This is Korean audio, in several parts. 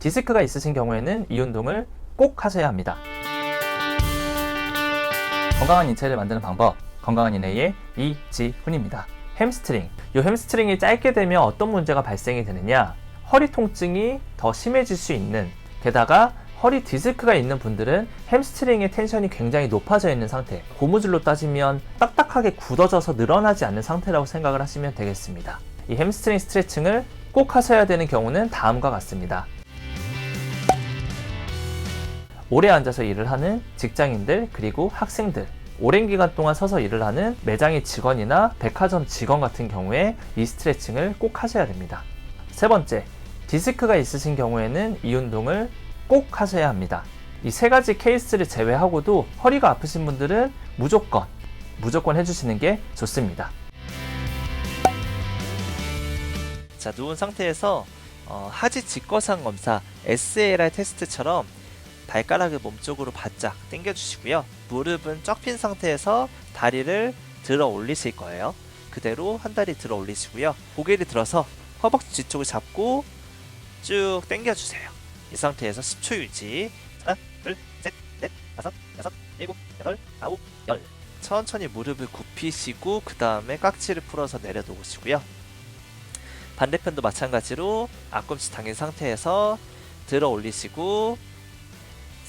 디스크가 있으신 경우에는 이 운동을 꼭 하셔야 합니다. 건강한 인체를 만드는 방법, 건강한 인해의 이지훈입니다. 햄스트링. 이 햄스트링이 짧게 되면 어떤 문제가 발생이 되느냐? 허리 통증이 더 심해질 수 있는, 게다가 허리 디스크가 있는 분들은 햄스트링의 텐션이 굉장히 높아져 있는 상태, 고무줄로 따지면 딱딱하게 굳어져서 늘어나지 않는 상태라고 생각을 하시면 되겠습니다. 이 햄스트링 스트레칭을 꼭 하셔야 되는 경우는 다음과 같습니다. 오래 앉아서 일을 하는 직장인들 그리고 학생들 오랜 기간 동안 서서 일을 하는 매장의 직원이나 백화점 직원 같은 경우에 이 스트레칭을 꼭 하셔야 됩니다. 세 번째, 디스크가 있으신 경우에는 이 운동을 꼭 하셔야 합니다. 이 세 가지 케이스를 제외하고도 허리가 아프신 분들은 무조건, 무조건 해주시는 게 좋습니다. 자, 누운 상태에서 어, 하지 직거상 검사 SLR 테스트처럼 발가락을 몸쪽으로 바짝 당겨주시고요. 무릎은 쩍 핀 상태에서 다리를 들어 올리실 거예요. 그대로 한 다리 들어 올리시고요. 고개를 들어서 허벅지 뒤쪽을 잡고 쭉 당겨주세요. 이 상태에서 10초 유지. 하나, 둘, 셋, 넷, 다섯, 여섯, 일곱, 여덟, 아홉, 열. 천천히 무릎을 굽히시고 그 다음에 깍지를 풀어서 내려놓으시고요. 반대편도 마찬가지로 앞꿈치 당긴 상태에서 들어 올리시고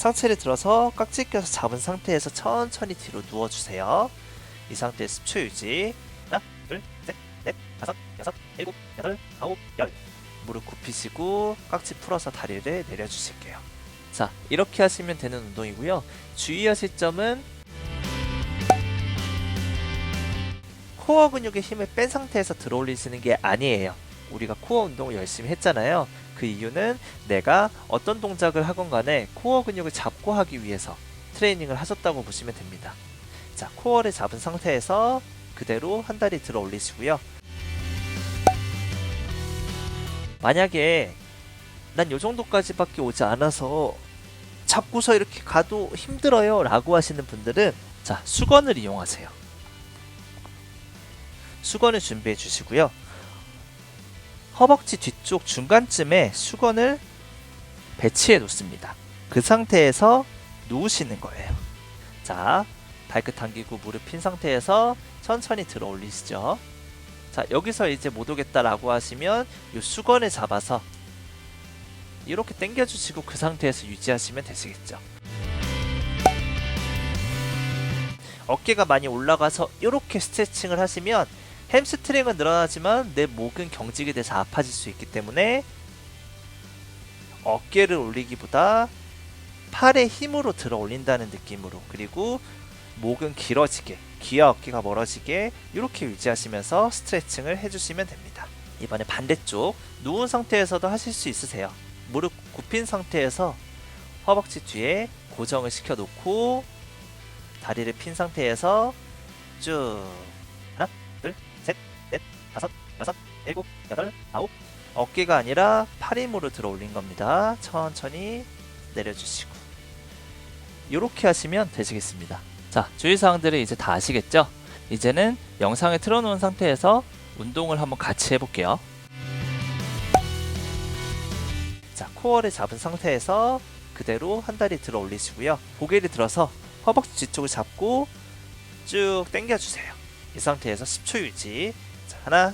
상체를 들어서 깍지 껴서 잡은 상태에서 천천히 뒤로 누워주세요. 이 상태 10초 유지. 하나, 둘, 셋, 넷, 다섯, 여섯, 일곱, 여덟, 아홉, 열. 무릎 굽히시고 깍지 풀어서 다리를 내려주실게요. 자, 이렇게 하시면 되는 운동이고요. 주의하실 점은 코어 근육의 힘을 뺀 상태에서 들어 올리시는 게 아니에요. 우리가 코어 운동을 열심히 했잖아요. 그 이유는 내가 어떤 동작을 하건 간에 코어 근육을 잡고 하기 위해서 트레이닝을 하셨다고 보시면 됩니다. 자, 코어를 잡은 상태에서 그대로 한 다리 들어 올리시고요. 만약에 난 요 정도까지밖에 오지 않아서 잡고서 이렇게 가도 힘들어요 라고 하시는 분들은 자, 수건을 이용하세요. 수건을 준비해 주시고요. 허벅지 뒤쪽 중간쯤에 수건을 배치해 놓습니다. 그 상태에서 누우시는 거예요. 자, 발끝 당기고 무릎 핀 상태에서 천천히 들어 올리시죠. 자, 여기서 이제 못 오겠다라고 하시면 이 수건을 잡아서 이렇게 당겨 주시고 그 상태에서 유지하시면 되시겠죠. 어깨가 많이 올라가서 이렇게 스트레칭을 하시면 햄스트링은 늘어나지만 내 목은 경직이 돼서 아파질 수 있기 때문에 어깨를 올리기보다 팔의 힘으로 들어 올린다는 느낌으로 그리고 목은 길어지게 귀와 어깨가 멀어지게 이렇게 유지하시면서 스트레칭을 해주시면 됩니다. 이번에 반대쪽 누운 상태에서도 하실 수 있으세요. 무릎 굽힌 상태에서 허벅지 뒤에 고정을 시켜 놓고 다리를 핀 상태에서 쭉 다섯, 여섯, 일곱, 여덟, 아홉 어깨가 아니라 팔 힘으로 들어 올린 겁니다. 천천히 내려주시고 이렇게 하시면 되시겠습니다. 자, 주의사항들을 이제 다 아시겠죠? 이제는 영상을 틀어놓은 상태에서 운동을 한번 같이 해볼게요. 자, 코어를 잡은 상태에서 그대로 한 다리 들어 올리시고요. 고개를 들어서 허벅지 뒤쪽을 잡고 쭉 당겨주세요. 이 상태에서 10초 유지. 자, 하나,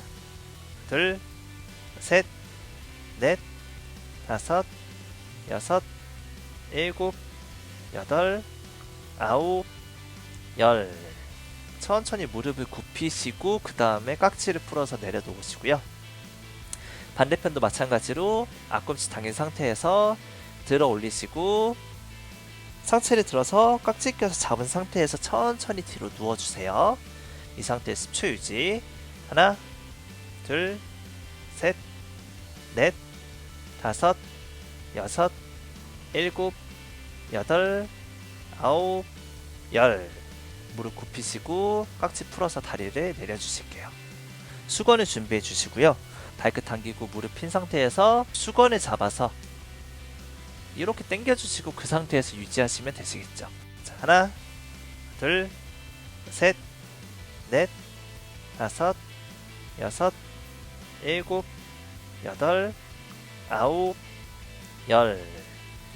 둘, 셋, 넷, 다섯, 여섯, 일곱, 여덟, 아홉, 열. 천천히 무릎을 굽히시고 그 다음에 깍지를 풀어서 내려놓으시고요. 반대편도 마찬가지로 앞꿈치 당긴 상태에서 들어 올리시고 상체를 들어서 깍지 껴서 잡은 상태에서 천천히 뒤로 누워주세요. 이 상태 10초 유지. 하나, 둘, 셋, 넷, 다섯, 여섯, 일곱, 여덟, 아홉, 열. 무릎 굽히시고 깍지 풀어서 다리를 내려주실게요. 수건을 준비해 주시고요. 발끝 당기고 무릎 핀 상태에서 수건을 잡아서 이렇게 당겨 주시고 그 상태에서 유지하시면 되시겠죠. 자, 하나, 둘, 셋, 넷, 다섯, 여섯, 일곱, 여덟, 아홉, 열.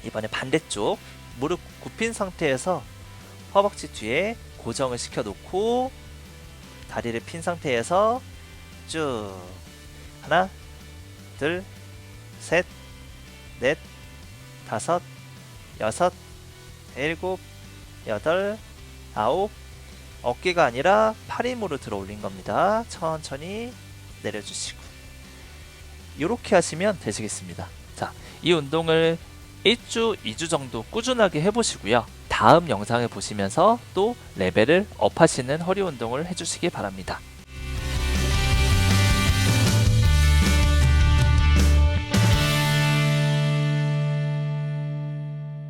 이번에 반대쪽 무릎 굽힌 상태에서 허벅지 뒤에 고정을 시켜 놓고 다리를 핀 상태에서 쭉 하나, 둘, 셋, 넷, 다섯, 여섯, 일곱, 여덟, 아홉 어깨가 아니라 팔 힘으로 들어 올린 겁니다. 천천히 내려주시고 이렇게 하시면 되시겠습니다. 자, 이 운동을 1주, 2주 정도 꾸준하게 해보시고요. 다음 영상을 보시면서 또 레벨을 업하시는 허리 운동을 해주시기 바랍니다.